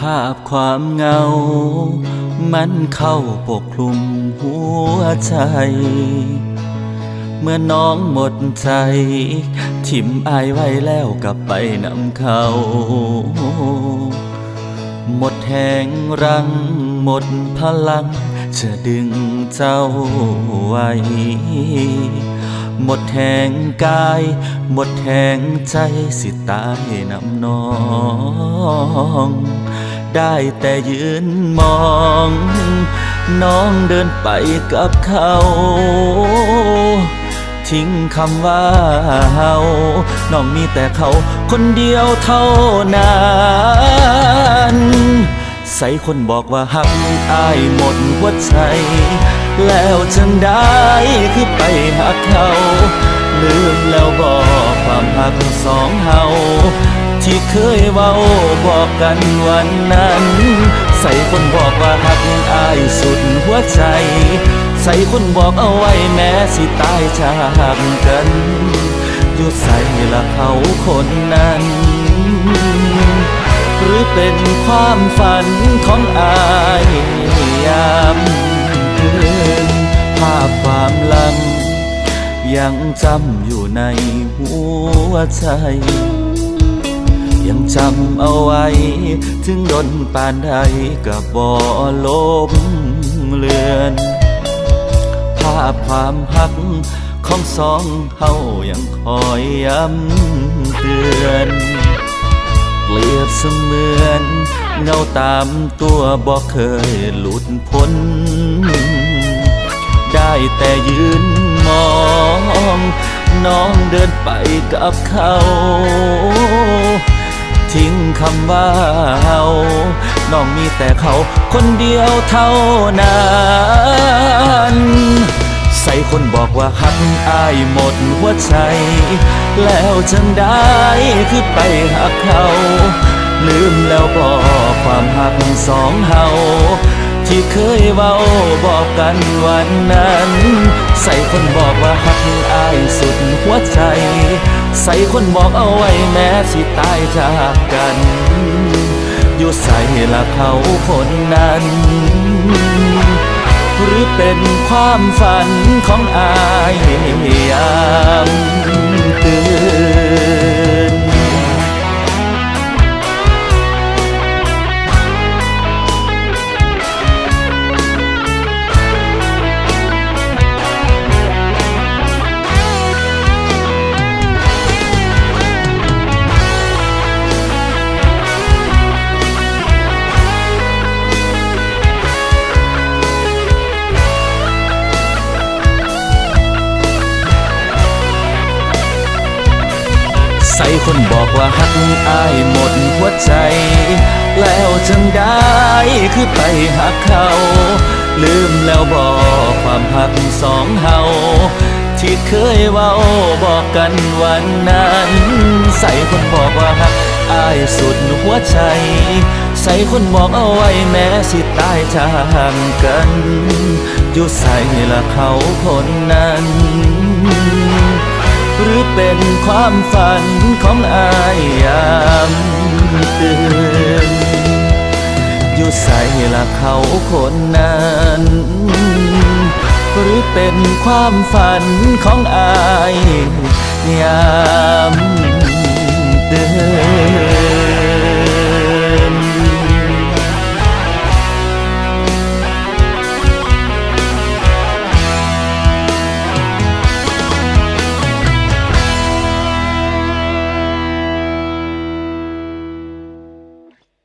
ภาพความเงา มันเข้าปกคลุมหัวใจ เมื่อน้องหมดใจ ทิมอายไว้แล้วกลับไปนำเขา หมดแหงรัง หมดพลัง จะดึงเจ้าไว้หมดแหงกาย หมดแหงใจสิตายนำน้อง ได้แต่ยืนมอง น้องเดินไปกับเขา ทิ้งคำว่าเฮาน้องมีแต่เขาคนเดียวเท่านั้นใส่คนบอกว่าหักอายหมดหัวใจ แล้วจังได้คือไปหักเขา ลืมแล้วบอกความหักสองเฮา ที่เคยเว้าบอกกันวันนั้น ใส่คนบอกว่าหักอายสุดหัวใจ ใส่คนบอกเอาไว้แม้สิตายจากกันอยู่ใส่ละเขาคนนั้น หรือเป็นความฝันของอายยามคืนภาพความลังยังจำอยู่ในหัวใจ ยังจำเอาไว้ ถึงดนปานใดกับบ่ลบเลือน ภาพความหักของสองเฮายังคอยย้ำเตือนเปรียบเสมือน เงาตามตัวบอกเคยหลุดพ้น ได้แต่ยืนมอง น้องเดินไปกับเขาำว่าเฮาน้องมีแต่เขาคนเดียวเท่านั้นใส่คนบอกว่าหักอายหมดหัวใจ แล้วจังได้คือไปหักเขา ลืมแล้วบอกความหักสองเฮาที่เคยเว้าบอกกันวันนั้น ใส่คนบอกว่าหักอายสุดหัวใจ ใส่คนบอกเอาไว้แม้สิตายจากกัน อยู่ใส่ละเขาคนนั้น หรือเป็นความฝันของอายยามตื่น ส่คนบอกว่าหักอายหมดหัวใจ แล้วจังได้คือไปหักเขา ลืมแล้วบอกความหักสองเฮาที่เคยเว้าบอกกันวันนั้น ใส่คนบอกว่าหักอายสุดหัวใจ ใส่คนบอกเอาไว้แม้สิตายจากกัน อยู่ใส่ละเขาคนนั้น เป็นความฝันของอายยามตื่นอยู่ใส่ละเขาคนนั้นหรือเป็นความฝันของอายยาม